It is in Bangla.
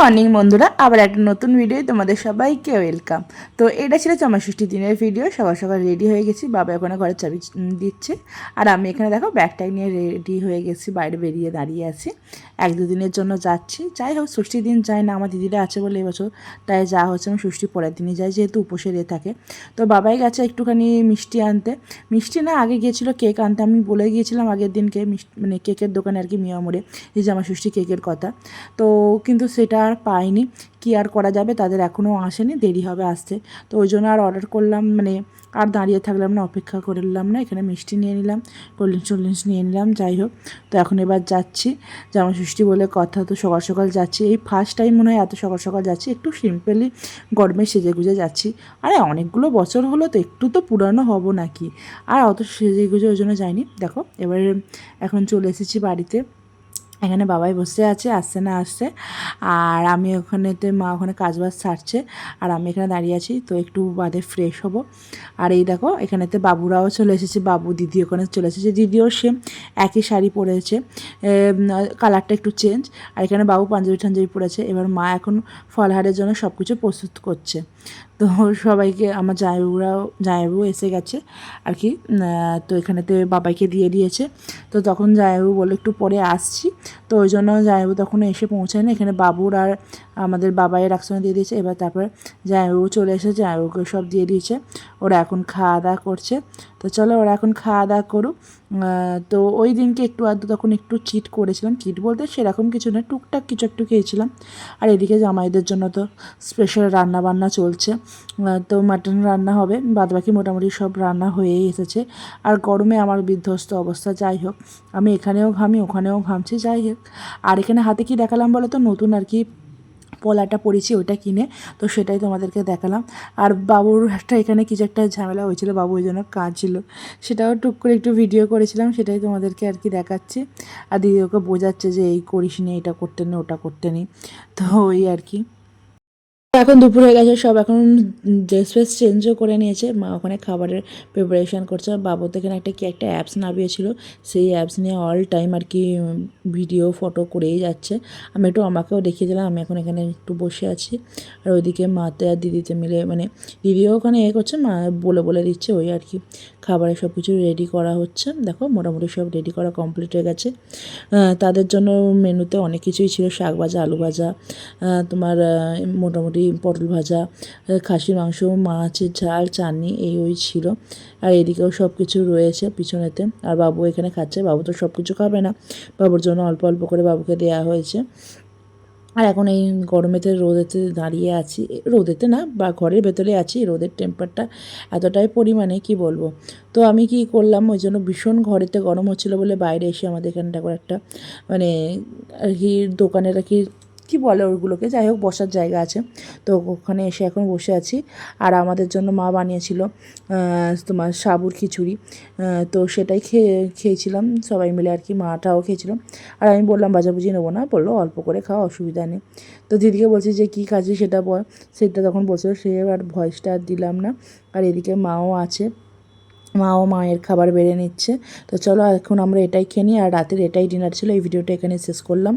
মর্নিং বন্ধুরা, আবার একটা নতুন ভিডিও তোমাদের সবাইকে ওয়েলকাম। তো এটা ছিল চমাষষ্ঠী দিনের ভিডিও, সবার সকাল রেডি হয়ে গেছি, বাবা ওখানে ঘরের চাবি দিচ্ছে। আর আমি এখানে দেখো ব্যাগটাগ নিয়ে রেডি হয়ে গেছি, বাইরে বেরিয়ে দাঁড়িয়ে আছি। এক দুদিনের জন্য যাচ্ছি। যাই হোক ষষ্ঠীর দিন যাই না, আমার দিদিরা আছে বলে এবছর তাই যা হচ্ছে আমি ষষ্ঠী পরের দিনই যাই, যেহেতু উপোসে রে থাকে। তো বাবাই গেছে একটুখানি মিষ্টি আনতে। মিষ্টি না, আগে গিয়েছিল কেক আনতে, আমি বলে গিয়েছিলাম আগের দিনকে মিষ্টি মানে কেকের দোকানে আর কি মিয়ামরে এই জামা ষষ্ঠী কেকের কথা। তো কিন্তু সেটা আর পাইনি। কি আর করা যাবে? তাদের এখনও আসেনি, দেরি হবে আসতে। তো ওই জন্য আর অর্ডার করলাম মানে আর দাঁড়িয়ে থাকলাম না, অপেক্ষা করলাম না। এখানে মিষ্টি নিয়ে নিলাম, কোল্ড ড্রিঙ্কস ড্রিঙ্কস নিয়ে নিলাম, যাই হোক। তো এখন এবার যাচ্ছি জামা ষষ্ঠী বলে কথা। তো সকাল সকাল যাচ্ছি। এই ফার্স্ট টাইম মনে হয় এত সকাল সকাল যাচ্ছি। একটু সিম্পলি গরমে সেজে গুজে যাচ্ছি। আরে অনেকগুলো বছর হলো তো, একটু তো পুরানো হব নাকি? আর অত সেজে গুজে ওই জন্য যাইনি। দেখো, এবারে এখন চলে এসেছি বাড়িতে। এখানে বাবাই বসে আছে, আসছে না আসছে। আর আমি ওখানেতে, মা ওখানে কাজবাজ ছাড়ছে আর আমি এখানে দাঁড়িয়ে আছি, তো একটু বাদে ফ্রেশ হব। আর এই দেখো, এখানেতে বাবুরাও চলে এসেছে, বাবু দিদি ওখানে চলে এসেছে। দিদিও সেম একই শাড়ি পরেছে কালারটা একটু চেঞ্জ আর এখানে বাবু পাঞ্জাবি টাঞ্জাবি পরেছে। এবার মা এখন ফলহারের জন্য সব কিছু প্রস্তুত করছে। তো সবাইকে, আমার জায়বুরাও জায়বু এসে গেছে। আর কি তো এখানেতে বাবাইকে দিয়ে দিয়েছে। তো তখন জায়বু বলে একটু পরে আসছি। তো ওই জন্য যাই তখন এসে পৌঁছায় না এখানে বাবুর আর আমাদের বাবাইয়ের একসঙ্গে দিয়ে দিয়েছে, এবার তারপরে জায়বু চলে এসে জায়বুকে সব দিয়ে দিয়েছে। ওরা এখন খাওয়া দাওয়া করছে। তো চলো ওরা এখন খাওয়া দাওয়া করুক। তো ওই দিনকে একটু আধটু তখন একটু চিট করেছিলাম। চিট বলতে সেরকম কিছু না টুকটাক কিছু একটু খেয়েছিলাম। আর এদিকে জামাইদের জন্য তো স্পেশাল রান্না বান্না চলছে তো মাটন রান্না হবে, বাদবাকি মোটামুটি সব রান্না হয়েই এসেছে। আর গরমে আমার বিধ্বস্ত অবস্থা, যাই হোক। আমি এখানেও ঘামি, ওখানেও ঘামছি, যাই হোক। আর এখানে হাতে কি দেখালাম বলো তো নতুন আর কি পলাটা পড়েছি, ওইটা কিনে, তো সেটাই তোমাদেরকে দেখালাম। আর বাবুর একটা এখানে কিছু একটা ঝামেলা হয়েছিল, বাবু ওই জন্য কাঁদছিল। সেটাও টুক করে একটু ভিডিও করেছিলাম, সেটাই তোমাদেরকে আর কি দেখাচ্ছি। আর দিদি ওকে বোঝাচ্ছে যে, এই করিস নি এটা করতে নি, ওটা করতে নি। তো ওই আর কি। এখন দুপুর হয়ে গেছে সব এখন ড্রেস ফ্রেস চেঞ্জও করে নিয়েছে। মা ওখানে খাবারের প্রিপারেশন করছে। বাবু তো এখানে একটা কি একটা অ্যাপস নামিয়েছিল সেই অ্যাপস নিয়ে অল টাইম আর কি ভিডিও ফটো করেই যাচ্ছে। আমি একটু আমাকেও দেখিয়ে দিলাম আমি এখন এখানে একটু বসে আছি। আর ওইদিকে মাতে আর দিদিতে মিলে মানে দিদিও ওখানে এ করছে মা বলে বলে দিচ্ছে ওই আর কি খাবারের সব কিছু রেডি করা হচ্ছে। দেখো মোটামুটি সব রেডি করা কমপ্লিট হয়ে গেছে। তাদের জন্য মেনুতে অনেক কিছুই ছিল শাক ভাজা আলু ভাজা। তোমার আহ, মোটামুটি পটল ভাজা খাসির মাংস, মাছের ঝাল, চাটনি, এই ওই ছিল। আর এদিকেও সব কিছু রয়েছে পিছনেতে। আর বাবু এখানে খাচ্ছে, বাবু তো সব কিছু খাবে না। বাবুর জন্য অল্প অল্প করে বাবুকে দেওয়া হয়েছে। আর এখন এই গরমেতে রোদেতে দাঁড়িয়ে আছি। রোদেতে না, বা ঘরের ভেতরে আছি, রোদের টেম্পারটা এতটাই পরিমাণে, কি বলব? তো আমি কি করলাম, ওই জন্য ভীষণ ঘরেতে গরম হচ্ছিল বলে বাইরে এসে আমাদের এখানটা করে একটা মানে আর কি দোকানের আর কি কী বলে ওগুলোকে? যাই হোক, বসার জায়গা আছে। তো ওখানে এসে এখন বসে আছি। আর আমাদের জন্য মা বানিয়েছিল তোমার সাবুর খিচুড়ি। তো সেটাই খেয়ে, খেয়েছিলাম। সবাই মিলে আর কি মাটাও খেয়েছিল। আর আমি বললাম, বাজাবুজি নেব না? বলল, অল্প করে খাওয়া, অসুবিধা নেই। তো দিদিকে বলছি যে, কী খাচ্ছি সেটা বল? সেটা তখন বলছিল, সে আর ভয়েসটা আর দিলাম না। আর এদিকে মাও আছে। মাও মায়ের খাবার বেড়ে নিচ্ছে। তো চলো, এখন আমরা এটাই খেয়ে নিই। আর রাতের এটাই ডিনার ছিল। এই ভিডিওটা এখানে শেষ করলাম।